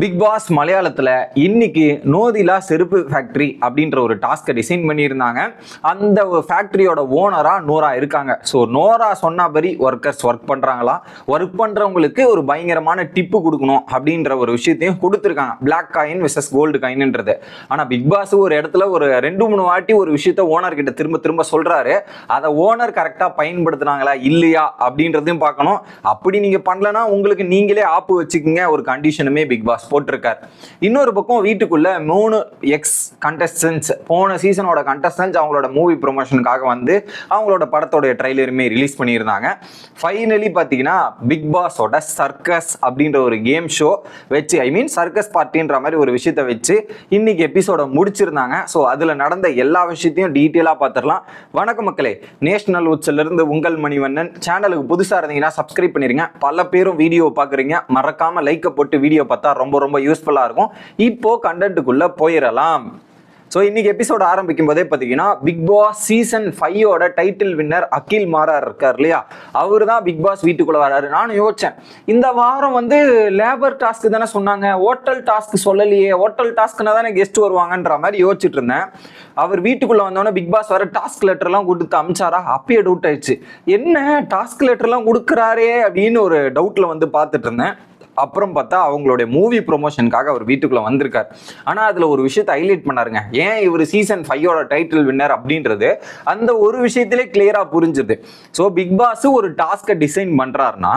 Big pass மலையாளத்தில் இன்னைக்கு நோதிலா செருப்பு ஃபேக்ட்ரி அப்படின்ற ஒரு டாஸ்க்கை டிசைன் பண்ணியிருந்தாங்க. அந்த ஃபேக்ட்ரியோட ஓனராக நோரா இருக்காங்க. ஸோ நோரா சொன்னபடி ஒர்க்கர்ஸ் ஒர்க் பண்ணுறாங்களா ஒர்க் பண்ணுறவங்களுக்கு ஒரு பயங்கரமான டிப்பு கொடுக்கணும் அப்படின்ற ஒரு விஷயத்தையும் கொடுத்துருக்காங்க. பிளாக் காயின் விசஸ் கோல்டு காயின்ன்றது ஆனால் பிக் பாஸ் ஒரு இடத்துல ஒரு ரெண்டு மூணு வாட்டி ஒரு விஷயத்த ஓனர்கிட்ட திரும்ப திரும்ப சொல்கிறாரு அதை ஓனர் கரெக்டாக பயன்படுத்துனாங்களா இல்லையா? அப்படின்றதையும் பார்க்கணும். அப்படி நீங்கள் பண்ணலன்னா உங்களுக்கு நீங்களே ஆப்பு வச்சுக்கோங்க. ஒரு கண்டிஷனுமே பிக் பாஸ் போட்டிருக்கார். இன்னொரு பக்கம் வீட்டுக்குள்ள மூணு எக்ஸ் கண்டஸ்டன்ஸ் போன சீசனோட கண்டஸ்டன்ஸ் அவங்களோட மூவி ப்ரொமோஷனுக்காக வந்து அவங்களோட படத்தோட ட்ரைலருமே ரிலீஸ் பண்ணியிருந்தாங்க. ஃபைனலி பார்த்தீங்கன்னா பிக் பாஸோட சர்க்கஸ் அப்படின்ற ஒரு கேம் ஷோ வச்சு ஐ மீன் சர்க்கஸ் பார்ட்டின்ற மாதிரி ஒரு விஷயத்த வச்சு இன்னைக்கு எபிசோட முடிச்சிருந்தாங்க. ஸோ அதில் நடந்த எல்லா விஷயத்தையும் டீட்டெயிலாக பார்த்துடலாம். வணக்கம் மக்களே நேஷனல் உச்சிலிருந்து இருந்து உங்கள் மணிவண்ணன். சேனலுக்கு புதுசாக இருந்தீங்கன்னா சப்ஸ்கிரைப் பண்ணிருங்க. பல பேரும் வீடியோ பார்க்குறீங்க. மறக்காம லைக்கை போட்டு வீடியோ பார்த்தா ரொம்ப ரொம்ப யூஸ்ஃபுல்லாக இருக்கும். இப்போது கண்டென்ட்டுக்குள்ளே போயிடலாம் ஸோ இன்னைக்கு எபிசோட் ஆரம்பிக்கும் போதே பார்த்தீங்கன்னா பிக் பாஸ் சீசன் ஃபைவோட டைட்டில் வின்னர் அகில் மாறார் இருக்கார் இல்லையா? அவர் தான் பிக் பாஸ் வீட்டுக்குள்ளே வராரு. நானும் யோசிச்சேன். இந்த வாரம் வந்து லேபர் டாஸ்க் தானே சொன்னாங்க. ஹோட்டல் டாஸ்க் சொல்லலையே. ஹோட்டல் டாஸ்க்னா தானே கெஸ்ட் வருவாங்கன்ற மாதிரி யோசிச்சுட்டு இருந்தேன். அவர் வீட்டுக்குள்ளே வந்தோடனே பிக் பாஸ் வர டாஸ்க் லெட்டர்லாம் கொடுத்து அமிச்சாரா? அப்பயே டவுட் ஆயிடுச்சு. என்ன? டாஸ்க் லெட்டர்லாம் கொடுக்குறாரே அப்படின்னு ஒரு டவுட்டில் வந்து பார்த்துட்டு இருந்தேன். அப்புறம் பார்த்தா அவங்களுடைய மூவி ப்ரொமோஷனுக்காக அவர் வீட்டுக்குள்ள வந்திருக்கார். ஆனால் அதில் ஒரு விஷயத்தை ஹைலைட் பண்ணாருங்க. ஏன் இவர் சீசன் ஃபைவோட டைட்டில் வின்னர் அப்படின்றது அந்த ஒரு விஷயத்திலே கிளியராக புரிஞ்சுது. ஸோ பிக் பாஸ் ஒரு டாஸ்க்கை டிசைன் பண்ணுறாருன்னா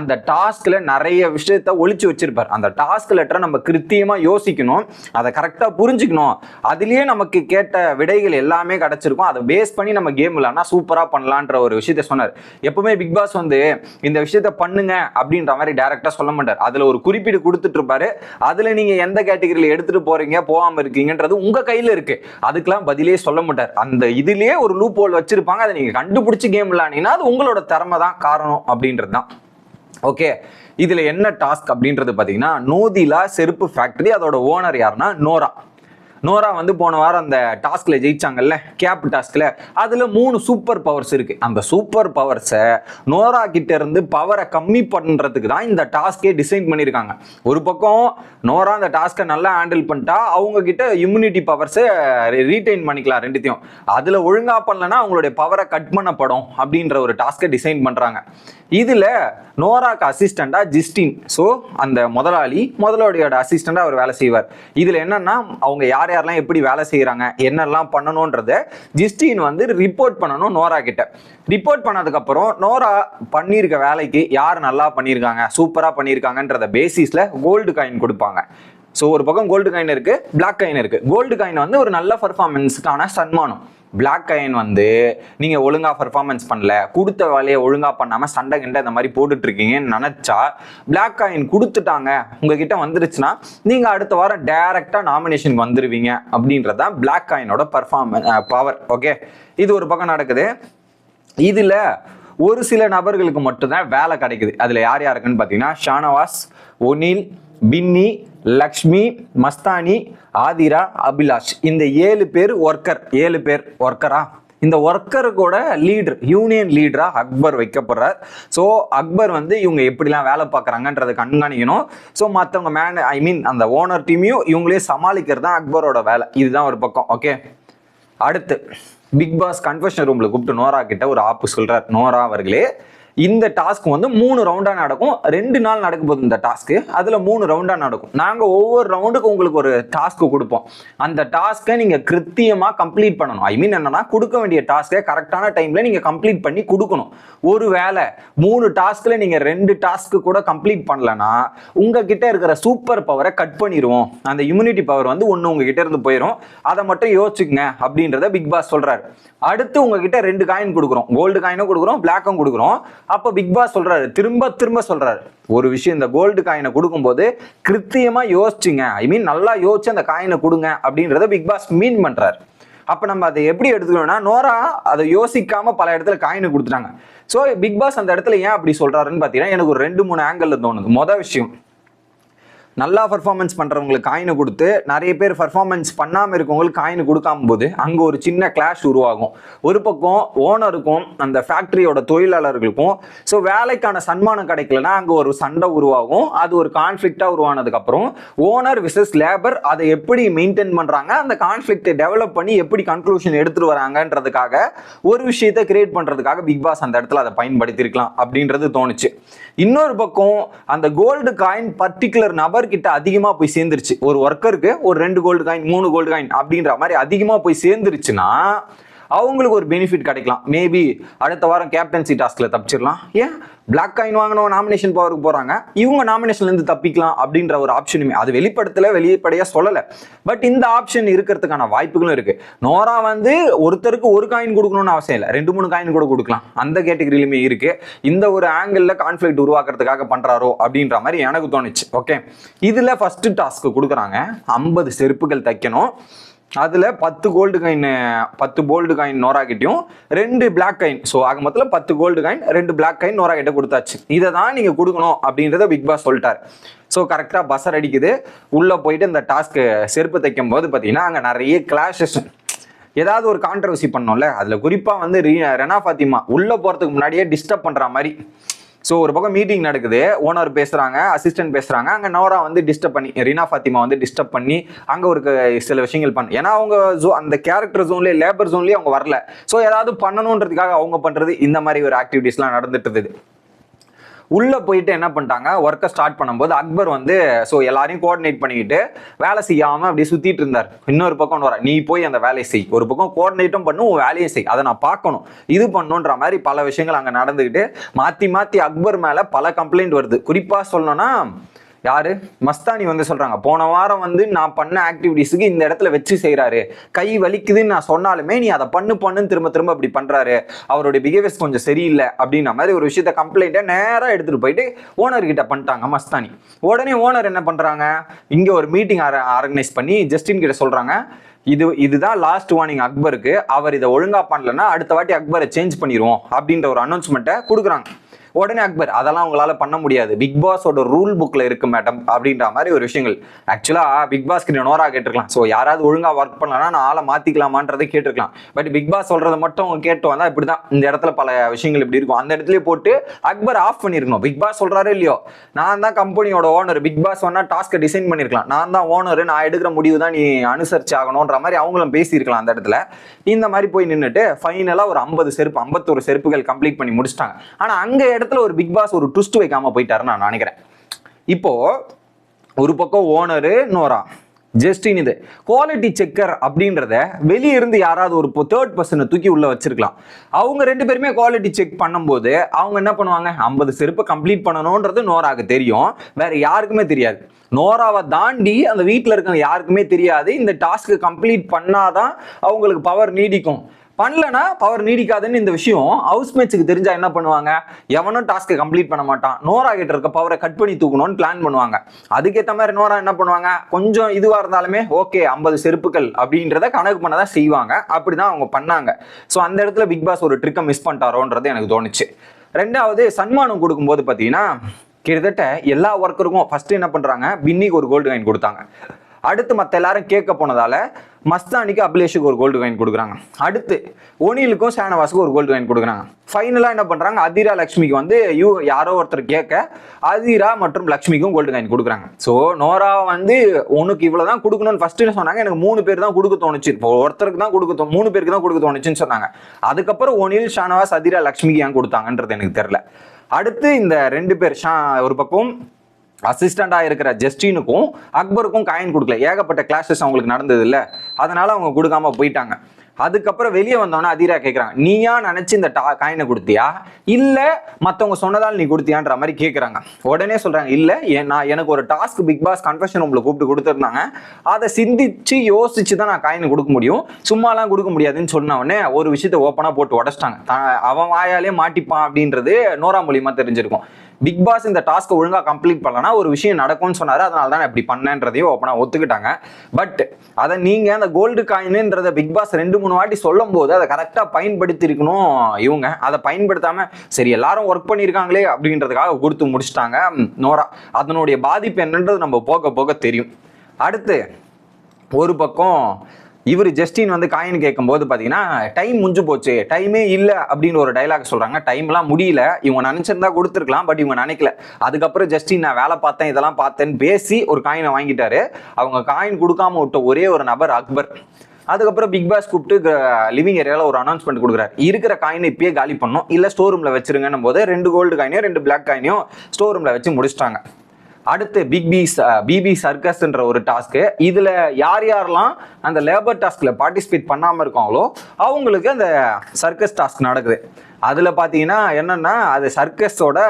அந்த டாஸ்கில் நிறைய விஷயத்த ஒழிச்சு வச்சிருப்பார். அந்த டாஸ்க் லெட்டரை நம்ம கிருத்தியமாக யோசிக்கணும். அதை கரெக்டாக புரிஞ்சுக்கணும். அதுலேயே நமக்கு கேட்ட விடைகள் எல்லாமே கிடச்சிருக்கும். அதை பேஸ் பண்ணி நம்ம கேம் விளாட்னா சூப்பராக பண்ணலான்ற ஒரு விஷயத்த சொன்னார். எப்பவுமே பிக் பாஸ் வந்து இந்த விஷயத்த பண்ணுங்க அப்படின்ற மாதிரி டேரெக்டாக சொல்ல மாட்டார். அதுல ஒரு குறிப்பீடு கொடுத்துட்டு இருப்பாரு அதுல நீங்க எந்த கேட்டகரியில் எடுத்துட்டு போறீங்க போகாம இருக்கீங்கன்றது உங்க கையில இருக்கு. அதுக்கெல்லாம் பதிலே சொல்ல மாட்டார். அந்த இதுலயே ஒரு லூப் ஹோல் வச்சிருப்பாங்க. அதை நீங்க கண்டுபிடிச்சி கேம் விளையாடினா அது உங்களோட திறமை தான் காரணம் அப்படின்றது தான். ஓகே இதுல என்ன டாஸ்க் அப்படின்றது பாத்தீங்கன்னா நோதிலா செருப்பு ஃபேக்டரி அதோட ஓனர் யாருன்னா நோரா. நோரா வந்து போன வாரம் அந்த டாஸ்க்ல ஜெயிச்சாங்கல்ல கேப் டாஸ்க்ல அதுல மூணு சூப்பர் பவர்ஸ் இருக்கு. அந்த சூப்பர் பவர்ஸை நோரா கிட்ட இருந்து பவரை கம்மி பண்றதுக்கு தான் இந்த டாஸ்கே டிசைன் பண்ணியிருக்காங்க ஒரு பக்கம் நோரா அந்த டாஸ்க்கை நல்லா ஹேண்டில் பண்ணிட்டா அவங்க கிட்ட இம்யூனிட்டி பவர்ஸை ரீடைன் பண்ணிக்கலாம் ரெண்டுத்தையும். அதுல ஒழுங்கா பண்ணலன்னா அவங்களுடைய பவரை கட் பண்ணப்படும் அப்படின்ற ஒரு டாஸ்க்கை டிசைன் பண்றாங்க. இதுல நோராக்கு அசிஸ்டண்டா ஜிஸ்டின். ஸோ அந்த முதலாளி முதலாளியோட அசிஸ்டண்டா அவர் வேலை செய்வார். இதுல என்னன்னா அவங்க யார் யாரெல்லாம் எப்படி வேலை செய்யறாங்க என்னெல்லாம் பண்ணணுன்றத ஜிஸ்டின் வந்து ரிப்போர்ட் பண்ணணும் நோரா கிட்ட. ரிப்போர்ட் பண்ணதுக்கப்புறம் நோரா பண்ணியிருக்க வேலைக்கு யார் நல்லா பண்ணியிருக்காங்க சூப்பராக பண்ணியிருக்காங்கன்றத பேசிஸில் கோல்டு காயின் கொடுப்பாங்க. ஸோ ஒரு பக்கம் கோல்டு காயின் இருக்கு பிளாக் காயின் இருக்கு. கோல்டு காயின் வந்து ஒரு நல்ல பர்ஃபார்மன்ஸுக்கான சன்மானம். பிளாக் காயின் வந்து நீங்கள் ஒழுங்காக பர்ஃபார்மன்ஸ் பண்ணல கொடுத்த வேலையை ஒழுங்காக பண்ணாமல் சண்டை கிண்டை இந்த மாதிரி போட்டுட்ருக்கீங்கன்னு நினச்சா பிளாக் காயின் கொடுத்துட்டாங்க. உங்ககிட்ட வந்துருச்சுன்னா நீங்கள் அடுத்த வாரம் டைரெக்டாக நாமினேஷனுக்கு வந்துடுவீங்க அப்படின்றது தான் பிளாக் காயினோட பர்ஃபார்மன் பவர் ஓகே இது ஒரு பக்கம் நடக்குது. இதில் ஒரு சில நபர்களுக்கு மட்டும்தான் வேலை கிடைக்குது. அதில் யார் யாருக்குன்னு பார்த்தீங்கன்னா ஷானவாஸ் ஒனில் பின்னி லக்ஷ்மி மஸ்தானி ஆதிரா அபிலாஷ். இந்த ஏழு பேர் ஒர்க்கர் ஏழு பேர் ஒர்க்கரா இந்த ஒர்க்கருக்கூட லீடர் யூனியன் லீடரா அக்பர் வைக்கப்படுறார். ஸோ அக்பர் வந்து இவங்க எப்படிலாம் வேலை பார்க்குறாங்கன்றதை கண்காணிக்கணும். ஸோ மற்றவங்க மேன் ஐ மீன் அந்த ஓனர் டீமையும் இவங்களே சமாளிக்கிறது தான் அக்பரோட வேலை. இதுதான் ஒரு பக்கம் ஓகே அடுத்து பிக் பாஸ் கன்ஃபெஷன் ரூம்ல கூப்பிட்டு நோரா கிட்ட ஒரு ஆப்பு சொல்றார். நோரா அவர்களே இந்த டாஸ்க் வந்து மூணு ரவுண்டாக நடக்கும். ரெண்டு நாள் நடக்க போகுது இந்த டாஸ்க்கு அதில் மூணு ரவுண்டாக நடக்கும். நாங்கள் ஒவ்வொரு ரவுண்டுக்கு உங்களுக்கு ஒரு டாஸ்க் கொடுப்போம். அந்த டாஸ்க்கை நீங்கள் கிருத்தியமாக கம்ப்ளீட் பண்ணணும். ஐ மீன் என்னன்னா கொடுக்க வேண்டிய டாஸ்க்கை கரெக்டான டைமில் நீங்கள் கம்ப்ளீட் பண்ணி கொடுக்கணும். ஒரு வேளை மூணு டாஸ்க்கில் நீங்கள் ரெண்டு டாஸ்க்கு கூட கம்ப்ளீட் பண்ணலன்னா உங்ககிட்ட இருக்கிற சூப்பர் பவரை கட் பண்ணிடுவோம் அந்த இம்யூனிட்டி பவர் வந்து ஒன்று உங்ககிட்ட இருந்து போயிடும் அதை மட்டும் யோசிச்சுங்க அப்படின்றத பிக் பாஸ் சொல்கிறாரு அடுத்து உங்ககிட்ட ரெண்டு காயின் கொடுக்குறோம். கோல்டு காயினும் கொடுக்குறோம். பிளாக்கும் கொடுக்குறோம். அப்போ பிக் பாஸ் சொல்றாரு. திரும்ப திரும்ப சொல்றாரு. ஒரு விஷயம் இந்த கோல்டு காயினை கொடுக்கும்போது கிருத்தியமா யோசிச்சுங்க. ஐ மீன் நல்லா யோசிச்சு அந்த காயினை கொடுங்க அப்படின்றத பிக் பாஸ் மீன் பண்றாரு. அப்போ நம்ம அதை எப்படி எடுத்துக்கணும்னா நோரா அதை யோசிக்காம பல இடத்துல காயினை கொடுத்துட்டாங்க. ஸோ பிக் பாஸ் அந்த இடத்துல ஏன் அப்படி சொல்றாருன்னு பார்த்தீங்கன்னா எனக்கு ஒரு ரெண்டு மூணு ஆங்கிள் தோணுது. மொதல் விஷயம் நல்லா பர்ஃபார்மன்ஸ் பண்ணுறவங்களுக்கு காயினை கொடுத்து நிறைய பேர் பர்ஃபார்மன்ஸ் பண்ணாமல் இருக்கவங்களுக்கு காயின் கொடுக்காம போது அங்கே ஒரு சின்ன கிளாஷ் உருவாகும். ஒரு பக்கம் ஓனருக்கும் அந்த ஃபேக்ட்ரியோட தொழிலாளர்களுக்கும் ஸோ வேலைக்கான சன்மானம் கிடைக்கலனா அங்கே ஒரு சண்டை உருவாகும். அது ஒரு கான்ஃப்ளிக்டாக உருவானதுக்கப்புறம் ஓனர் விசஸ் லேபர் அதை எப்படி மெயின்டைன் பண்ணுறாங்க அந்த கான்ஃப்ளிக்டை டெவலப் பண்ணி எப்படி கன்க்ளூஷன் எடுத்துகிட்டு வராங்கன்றதுக்காக ஒரு விஷயத்தை கிரியேட் பண்ணுறதுக்காக பிக் பாஸ் அந்த இடத்துல அதை பயன்படுத்தியிருக்கலாம் அப்படின்றது தோணுச்சு. இன்னொரு பக்கம் அந்த கோல்டு காயின் பர்டிகுலர் நபர் கிட்ட அதிகமா போய் சேர்ந்துருச்சு. ஒரு ஒர்க்கருக்கு ஒரு ரெண்டு கோல்டு காயின் மூணு கோல்டு காயின் அப்படின்ற மாதிரி அதிகமா போய் சேர்ந்துருச்சுன்னா அவங்களுக்கு ஒரு பெனிஃபிட் கிடைக்கலாம். மேபி அடுத்த வாரம் கேப்டன்சி டாஸ்கில் தப்பிச்சிடலாம் ஏன்? பிளாக் காயின் வாங்கினவங்க நாமினேஷன் பவருக்கு போகிறாங்க இவங்க நாமினேஷன்லேருந்து தப்பிக்கலாம் அப்படின்ற ஒரு ஆப்ஷனுமே அது வெளிப்படுத்தலை வெளிப்படையாக சொல்லலை. பட் இந்த ஆப்ஷன் இருக்கிறதுக்கான வாய்ப்புகளும் இருக்குது நோரா வந்து ஒருத்தருக்கு ஒரு காயின் கொடுக்கணும்னு அவசியம் இல்லை. ரெண்டு மூணு காயின் கூட கொடுக்கலாம். அந்த கேட்டகரியிலுமே இருக்குது இந்த ஒரு ஆங்கிளில் கான்ஃப்ளிக்ட் உருவாக்குறதுக்காக பண்ணுறாரோ அப்படின்ற மாதிரி எனக்கு தோணுச்சு. ஓகே இதில் ஃபஸ்ட்டு டாஸ்க்கு கொடுக்குறாங்க. ஐம்பது செருப்புகள் தைக்கணும். அதில் பத்து கோல்டு காயின் பத்து கோல்டு காயின் நோராகிட்டேயும் ரெண்டு பிளாக் காயின் ஸோ ஆக மொத்தத்தில் பத்து கோல்டு காயின் ரெண்டு பிளாக் காயின் நோராகிட்ட கொடுத்தாச்சு. இதை தான் நீங்கள் கொடுக்கணும் அப்படின்றத பிக் பாஸ் சொல்லிட்டார். ஸோ கரெக்டாக பஸ்ஸர் அடிக்குது. உள்ளே போயிட்டு இந்த டாஸ்க்கு செருப்பு தைக்கும் போது பார்த்தீங்கன்னா அங்கே நிறைய கிளாஷஸ் ஏதாவது ஒரு கான்ட்ரவர்சி பண்ணோம்ல அதில் குறிப்பாக வந்து ரீ ரெனா ஃபாத்திமா உள்ளே போகிறதுக்கு முன்னாடியே டிஸ்டர்ப் பண்ணுற மாதிரி. ஸோ ஒரு பக்கம் மீட்டிங் நடக்குது. ஓனர் பேசுகிறாங்க அசிஸ்டன்ட் பேசுகிறாங்க அங்கே நோரா வந்து டிஸ்டர்ப் பண்ணி ரீனா ஃபாத்திமா வந்து டிஸ்டர்ப் பண்ணி அங்கே ஒரு க- சில விஷயங்கள் பண்ண. ஏன்னா அவங்க ஜோ அந்த கேரக்டர் ஜோன்லேயே லேபர் ஜோன்லேயே அவங்க வரல. ஸோ ஏதாவது பண்ணணுன்றதுக்காக அவங்க பண்ணுறது இந்த மாதிரி ஒரு ஆக்டிவிட்டீஸ்லாம் நடந்துட்டு இருந்தது. உள்ளே போயிட்டு என்ன பண்ணிட்டாங்க? ஒர்க்கை ஸ்டார்ட் பண்ணும்போது அக்பர் வந்து ஸோ எல்லாரையும் கோஆர்டினேட் பண்ணிக்கிட்டு வேலை செய்யாமல் அப்படியே சுற்றிட்டு இருந்தார். இன்னொரு பக்கம் வர நீ போய் அந்த வேலையை செய். ஒரு பக்கம் கோஆர்டினேட்டும் பண்ணு உன் வேலையை செய். அதை நான் பார்க்கணும். இது பண்ணுன்ற மாதிரி பல விஷயங்கள் அங்கே நடந்துக்கிட்டு மாற்றி மாற்றி அக்பர் மேலே பல கம்ப்ளைண்ட் வருது. குறிப்பாக சொல்லணும்னா யாரு? மஸ்தானி வந்து சொல்றாங்க போன வாரம் வந்து நான் பண்ண ஆக்டிவிட்டீஸுக்கு இந்த இடத்துல வச்சு செய்கிறாரு கை வலிக்குதுன்னு நான் சொன்னாலுமே நீ அதை பண்ணு பண்ணுன்னு திரும்ப திரும்ப அப்படி பண்றாரு. அவருடைய பிஹேவியர்ஸ் கொஞ்சம் சரியில்லை. அப்படின்ற மாதிரி ஒரு விஷயத்த கம்ப்ளைண்ட்டை நேராக எடுத்துட்டு போயிட்டு ஓனர் கிட்ட பண்ணிட்டாங்க மஸ்தானி. உடனே ஓனர் என்ன பண்றாங்க? இங்க ஒரு மீட்டிங் ஆர்கனைஸ் பண்ணி ஜஸ்டின் கிட்ட சொல்றாங்க இது இதுதான் லாஸ்ட் வார்னிங் அக்பருக்கு. அவர் இதை ஒழுங்கா பண்ணலன்னா அடுத்த வாட்டி அக்பரை சேஞ்ச் பண்ணிடுவோம் அப்படின்ற ஒரு அனௌன்ஸ்மெண்ட்டை கொடுக்குறாங்க. உடனே அக்பர் அதெல்லாம் உங்களால பண்ண முடியாது. பிக் பாஸோட ரூல் புக்ல இருக்கு மேடம் அப்படின்ற மாதிரி ஒரு விஷயங்கள். ஆக்சுவலா பிக் பாஸ் கிட்ட நோரா கேட்டிருக்கலாம். ஸோ யாராவது ஒழுங்கா ஒர்க் பண்ணலன்னா நான் ஆளை மாத்திக்கலாமான்றதை கேட்டிருக்கலாம். பட் பிக் பாஸ் சொல்றதை மட்டும் கேட்டு வந்தா இப்படிதான். இந்த இடத்துல பல விஷயங்கள் இப்படி இருக்கும். அந்த இடத்துல போட்டு அக்பர் ஆஃப் பண்ணிருக்கணும் பிக் பாஸ் சொல்றாரு இல்லையோ? நான் தான் கம்பெனியோட ஓனர் பிக் பாஸ் வேணா டாஸ்க்கை டிசைன் பண்ணிருக்கலாம். நான் தான் ஓனர் நான் எடுக்கிற முடிவு தான் நீ அனுசரிச்சு ஆகணுன்ற மாதிரி அவங்களும் பேசியிருக்கலாம் அந்த இடத்துல. இந்த மாதிரி போய் நின்றுட்டு ஃபைனலாக ஒரு ஐம்பது செருப்பு ஐம்பத்தொரு செருப்புகள் கம்ப்ளீட் பண்ணி முடிச்சிட்டாங்க. ஆனால் அங்க இடத்துல ஒரு பிக் பாஸ் ஒரு ட்விஸ்ட் வைக்காம போயிட்டாருன்னு நான் நினைக்கிறேன். இப்போ ஒரு பக்கம் ஓனரு நோரா ஜஸ்டின் இது. குவாலிட்டி செக்கர் அப்படின்றத வெளிய இருந்து யாராவது ஒரு தேர்ட் பர்சனை தூக்கி உள்ள வச்சிருக்கலாம். அவங்க ரெண்டு பேருமே குவாலிட்டி செக் பண்ணும்போது அவங்க என்ன பண்ணுவாங்க? ஐம்பது செருப்பை கம்ப்ளீட் பண்ணணும்ன்றது நோராக்கு தெரியும். வேற யாருக்குமே தெரியாது. நோராவை தாண்டி அந்த வீட்டில் இருக்க யாருக்குமே தெரியாது. இந்த டாஸ்க்கு கம்ப்ளீட் பண்ணாதான் அவங்களுக்கு பவர் நீடிக்கும். பண்ணலனா பவர் நீடிக்காதுன்னு இந்த விஷயம் ஹவுஸ் மேட்ச்சுக்கு தெரிஞ்சா என்ன பண்ணுவாங்க? எவனும் டாஸ்க்கை கம்ப்ளீட் பண்ண மாட்டான். நோரா கிட்ட இருக்க பவரை கட் பண்ணி தூக்கணும்னு பிளான் பண்ணுவாங்க. அதுக்கேற்ற மாதிரி நோரா என்ன பண்ணுவாங்க? கொஞ்சம் இதுவாக இருந்தாலுமே ஓகே ஐம்பது செருப்புகள் அப்படின்றத கணக்கு பண்ணதான் செய்வாங்க. அப்படிதான் அவங்க பண்ணாங்க. ஸோ அந்த இடத்துல பிக் பாஸ் ஒரு ட்ரிக்கை மிஸ் பண்ணிட்டாரோன்றது எனக்கு தோணுச்சு. ரெண்டாவது சன்மானம் கொடுக்கும்போது பார்த்தீங்கன்னா கிட்டத்தட்ட எல்லா ஒர்க்கருக்கும் ஃபஸ்ட்டு என்ன பண்ணுறாங்க பின்னிக்கு ஒரு கோல்டு காயின் கொடுத்தாங்க. அடுத்து மற்ற எல்லாரும் கேட்க போனதால மஸ்தானிக்கு அபிலேஷுக்கு ஒரு கோல்டு காயின் கொடுக்குறாங்க. அடுத்து ஒனிலுக்கும் ஷானவாஸுக்கு ஒரு கோல்டு காயின் கொடுக்குறாங்க. ஃபைனலாக என்ன பண்ணுறாங்க அதிரா லக்ஷ்மிக்கு வந்து யூ யாரோ ஒருத்தர் கேட்க அதிரா மற்றும் லக்ஷ்மிக்கும் கோல்டு காயின் கொடுக்குறாங்க. ஸோ நோரா வந்து உனக்கு இவ்வளோ தான் கொடுக்கணும்னு ஃபஸ்ட்டு சொன்னாங்க. எனக்கு மூணு பேர் தான் கொடுக்க தோணுச்சு. இப்போ ஒருத்தருக்கு தான் கொடுக்க தோ மூணு பேருக்கு தான் கொடுக்க தோணுச்சுன்னு சொன்னாங்க. அதுக்கப்புறம் ஒனில் ஷானவாஸ் அதிரா லக்ஷ்மிக்கு ஏன் கொடுத்தாங்கன்றது எனக்கு தெரில அடுத்து இந்த ரெண்டு பேர் ஷா ஒரு பக்கம் அசிஸ்டண்டாக இருக்கிற ஜஸ்டினுக்கும் அக்பருக்கும் காயின் கொடுக்கல. ஏகப்பட்ட கிளாஸஸ் அவங்களுக்கு நடந்தது இல்லை. அதனால அவங்க கொடுக்காம போயிட்டாங்க. அதுக்கப்புறம் வெளியே வந்தோன்னா அதிரா கேட்குறாங்க நீயா நினச்சி இந்த டா காயினை கொடுத்தியா? இல்லை மற்றவங்க சொன்னதால் நீ கொடுத்தியான்ற மாதிரி கேட்குறாங்க உடனே சொல்கிறாங்க இல்லை நான் எனக்கு ஒரு டாஸ்க் பிக் பாஸ் கன்ஃபெஷன் உங்களை கூப்பிட்டு கொடுத்துருந்தாங்க. அதை சிந்திச்சு யோசிச்சு தான் நான் காயினை கொடுக்க முடியும். சும்மாலாம் கொடுக்க முடியாதுன்னு சொன்ன உடனே ஒரு விஷயத்த ஓப்பனாக போட்டு உடச்சிட்டாங்க. அவன் வாயாலே மாட்டிப்பான் அப்படின்றது நோரா மூலியமாக தெரிஞ்சிருக்கும். பிக் பாஸ் இந்த டாஸ்க்கை ஒழுங்கா கம்ப்ளீட் பண்ணலனா ஒரு விஷயம் நடக்கும்னு சொன்னாரு. அதனால தான் இப்படி பண்ணேன்றதையும் ஓப்பனா ஒத்துக்கிட்டாங்க. பட் அதை நீங்க அந்த கோல்டு காயின்ன்றத பிக் பாஸ் ரெண்டு மூணு வாட்டி சொல்லும் போது அதை கரெக்டா பயன்படுத்தி இருக்கணும் இவங்க. அதை பயன்படுத்தாம சரி எல்லாரும் ஒர்க் பண்ணியிருக்காங்களே அப்படின்றதுக்காக கொடுத்து முடிச்சிட்டாங்க. நோரா அதனுடைய பாதிப்பு என்னன்றது நம்ம போக போக தெரியும். அடுத்து ஒரு பக்கம் இவர் ஜஸ்டின் வந்து காயின் கேட்கும்போது பார்த்தீங்கன்னா டைம் முடிஞ்சு போச்சு. டைமே இல்லை அப்படின்னு ஒரு டைலாக் சொல்கிறாங்க டைம்லாம் முடியல. இவங்க நினச்சிருந்தா கொடுத்துருக்கலாம் பட் இவங்க நினைக்கல. அதுக்கப்புறம் ஜஸ்டின் நான் வேலை பார்த்தேன் இதெல்லாம் பார்த்தேன்னு பேசி ஒரு காயினை வாங்கிட்டாரு. அவங்க காயின் கொடுக்காம விட்ட ஒரே ஒரு நபர் அக்பர். அதுக்கப்புறம் பிக் பாஸ் கூப்பிட்டு லிவிங் ஏரியாவில் ஒரு அனௌன்ஸ்மெண்ட் கொடுக்குறாரு. இருக்கிற காயினை இப்பயே காலி பண்ணோம் இல்லை ஸ்டோர் ரூமில் வச்சிருங்கன்னும் போது ரெண்டு கோல்டு காயினையும் ரெண்டு பிளாக் காயினையும் ஸ்டோர் ரூமில் வச்சு முடிச்சிட்டாங்க. அடுத்து பிக் பி பிபி சர்க்கஸ்ன்ற ஒரு டாஸ்க்கு இதில் யார் யாரெல்லாம் அந்த லேபர் டாஸ்கில் பார்ட்டிசிபேட் பண்ணாமல் இருக்காங்களோ அவங்களுக்கு அந்த சர்க்கஸ் டாஸ்க் நடக்குது. அதில் பார்த்தீங்கன்னா என்னன்னா அது சர்க்கஸோட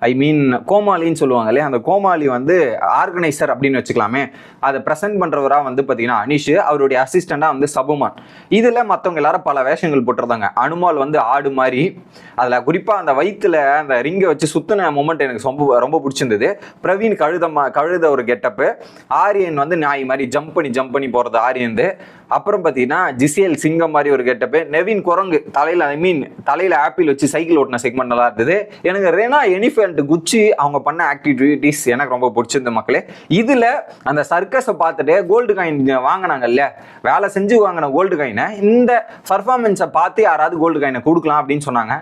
ஐ மீன் கோமாளின்னு சொல்லுவாங்க இல்லையா? அந்த கோமாளி வந்து ஆர்கனைசர் அப்படின்னு வச்சுக்கலாமே. அதை ப்ரெசென்ட் பண்ணுறவராக வந்து பார்த்தீங்கன்னா அனிஷ் அவருடைய அசிஸ்டண்டாக வந்து சபுமான். இதில் மற்றவங்க எல்லாரும் பல வேஷங்கள் போட்டிருந்தாங்க. அனுமால் வந்து ஆடு மாதிரி. அதில் குறிப்பாக அந்த வயிற்றுல அந்த ரிங்கை வச்சு சுத்தின மூமெண்ட் எனக்கு ரொம்ப ரொம்ப பிடிச்சிருந்தது. பிரவீன் கழுதமா கழுத ஒரு கெட்டப்பு ஆரியன் வந்து நாய் மாதிரி ஜம்ப் பண்ணி ஜம்ப் பண்ணி போகிறது ஆரியன் அப்புறம் பார்த்தீங்கன்னா ஜிசிஎல் சிங்கம் மாதிரி ஒரு கெட்டப்பு நெவின் குரங்கு தலையில் ஐ மீன் தலையில் ஆப்பிள் வச்சு சைக்கிள் ஓட்டின செக்மெண்ட் நல்லா இருந்தது. எனக்கு ரெனா எனிஃபென்ட் குச்சி அவங்க பண்ண ஆக்டிவிட்டிஸ் எனக்கு ரொம்ப பிடிச்சிருந்த மக்களே. இதில் அந்த சர்க்கஸை பார்த்துட்டு கோல்டு காயின் வாங்கினாங்கல்ல வேலை செஞ்சு வாங்கின கோல்டு காயினை இந்த பர்ஃபார்மன்ஸை பார்த்து யாராவது கோல்டு காயினை கொடுக்கலாம் அப்படின்னு சொன்னாங்க.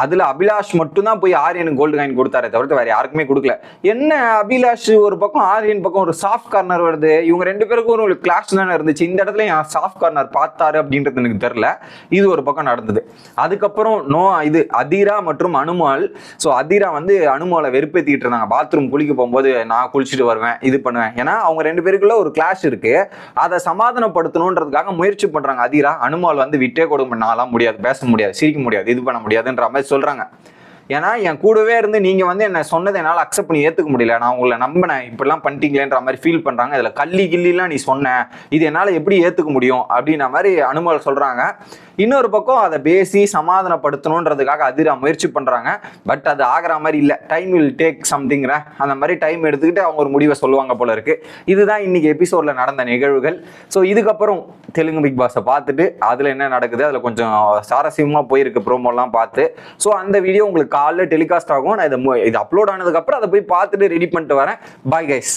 அதுல அபிலாஷ் மட்டும்தான் போய் ஆரியனுக்கு கோல்டு காயின் கொடுத்தாரே தவிர்த்து வேற யாருக்குமே கொடுக்கல. என்ன அபிலாஷ் ஒரு பக்கம் ஆரியன் பக்கம் ஒரு சாஃப்ட் கார்னர் வருது? இவங்க ரெண்டு பேருக்கும் ஒரு கிளாஸ் தானே இருந்துச்சு. இந்த இடத்துல என் சாஃப்ட் கார்னர் பார்த்தாரு அப்படின்றது எனக்கு தெரியல. இது ஒரு பக்கம் நடந்தது. அதுக்கப்புறம் நோ இது அதிரா மற்றும் அனுமால். ஸோ அதிரா வந்து அனுமாலை வெறுப்பேத்திட்டு இருந்தாங்க. பாத்ரூம் குளிக்க போகும்போது நான் குளிச்சுட்டு வருவேன் இது பண்ணுவேன். ஏன்னா அவங்க ரெண்டு பேருக்குள்ள ஒரு கிளாஷ் இருக்கு. அதை சமாதானப்படுத்தணுன்றதுக்காக முயற்சி பண்றாங்க. அதிரா அனுமால் வந்து விட்டே கொடுக்க நான்லாம் முடியாது பேச முடியாது சிரிக்க முடியாது இது பண்ண முடியாதுன்ற மாதிரி சொல்றாங்க. ஏன்னா என் கூடவே இருந்து நீங்க வந்து என்ன சொன்னதை என்னால் அக்செப்ட் பண்ணி ஏத்துக்க முடியல. நான் உங்களை நம்பினேன். இப்படிலாம் பண்ணிட்டீங்களேன்ற மாதிரி ஃபீல் பண்றாங்க. இதுல கள்ளி கிள்ளிலாம் நீ சொன்ன இது என்னால் எப்படி ஏத்துக்க முடியும்? அப்படின்ற மாதிரி அனுமல் சொல்றாங்க. இன்னொரு பக்கம் அதை பேசி சமாதானப்படுத்தணுன்றதுக்காக அதிரா முயற்சி பண்ணுறாங்க பட் அது ஆகிற மாதிரி இல்லை. டைம் வில் டேக் சம்திங்கிற அந்த மாதிரி டைம் எடுத்துக்கிட்டு அவங்க ஒரு முடிவை சொல்லுவாங்க போல இருக்கு. இதுதான் இன்னைக்கு எபிசோடில் நடந்த நிகழ்வுகள். ஸோ இதுக்கப்புறம் தெலுங்கு பிக் பாஸை பார்த்துட்டு அதில் என்ன நடக்குது அதில் கொஞ்சம் சுவாரஸ்யமாக போயிருக்கு ப்ரோமோலாம் பார்த்து. ஸோ அந்த வீடியோ உங்களுக்கு காலைல டெலிகாஸ்ட் ஆகும். நான் இதை மு- இது அப்லோட் ஆனதுக்கப்புறம் அதை போய் பார்த்துட்டு ரெடி பண்ணிட்டு வரேன். Bye guys